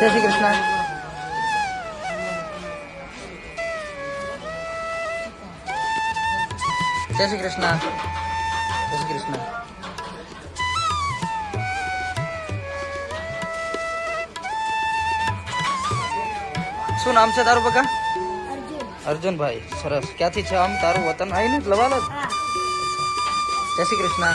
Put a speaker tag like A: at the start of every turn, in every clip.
A: જય શ્રી કૃષ્ણ જય શ્રી કૃષ્ણ જય શ્રી કૃષ્ણ શું નામ છે તારું બકા? અર્જુનભાઈ સરસ. ક્યાંથી છે આમ? તારું વતન આવીને જ લવાલ જ? જય શ્રી કૃષ્ણ.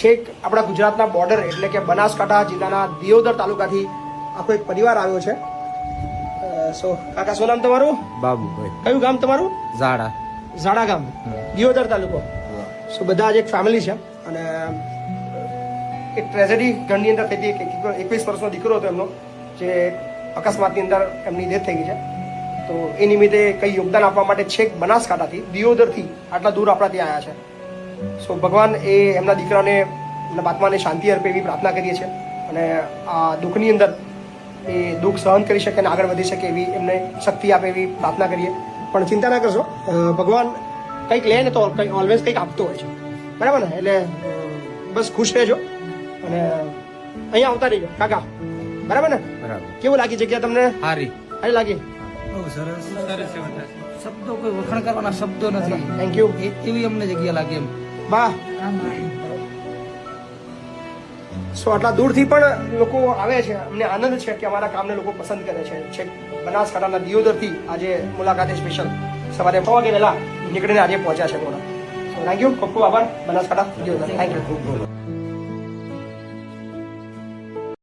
B: છેક આપણા ગુજરાતના બોર્ડર એટલે કે બનાસકાંઠા જિલ્લાના દિયોદર તાલુકાથી આખો એક પરિવાર આવ્યો છે. સો કાકા શું નામ તમારું?
C: બાબુભાઈ.
B: કયું ગામ તમારું?
C: ઝાડા.
B: ઝાડા ગામ. દિયોદર તાલુકો. સો બધા જ એક ફેમિલી છે અને એક ટ્રેજેડી ઘરની અંદર થઈ હતી એકવીસ વર્ષનો દીકરો હતો એમનો જે અકસ્માતની અંદર એમની ડેથ થઈ ગઈ છે. તો એ નિમિત્તે કંઈ યોગદાન આપવા માટે છેક બનાસકાંઠાથી દિયોદરથી આટલા દૂર આપણા ત્યાં આવ્યા છે. સો ભગવાન એ એમના દીકરાને એમના આત્માને શાંતિ અર્પે એવી પ્રાર્થના કરીએ છીએ અને આ દુઃખની અંદર એ દુઃખ સહન કરી શકે અને આગળ વધી શકે એવી એમને શક્તિ આપે એવી પ્રાર્થના કરીએ. પણ ચિંતા ના કરશો ભગવાન કંઈક લે ને તો કંઈક ઓલવેઝ કંઈક આપતો હોય છે. બરાબર ને? એટલે બસ ખુશ રહેજો અને અહીંયા આવતા રહીજો. કાકા બરાબર ને?
C: બરાબર.
B: કેવું લાગી જગ્યા તમને?
C: હારી.
B: સારી લાગી?
A: શબ્દો કોઈ વખાણ કરવાના શબ્દો નથી.
B: થેન્ક યુ
A: એવી અમને જગ્યા લાગી એમ.
B: વાહ સો આટલા દૂરથી પણ લોકો આવે છે? અમને આનંદ છે કે અમારા કામને લોકો પસંદ કરે છે. છેક બનાસકાંઠાના દિયોદરથી આજે મુલાકાતે સ્પેશિયલ સવારે છ વાગે વહેલા નીકળીને આજે પહોંચ્યા છે મોડા. થેન્ક યુ ખૂબ ખૂબ આભાર. બનાસકાંઠા, દિયોદર. Thank you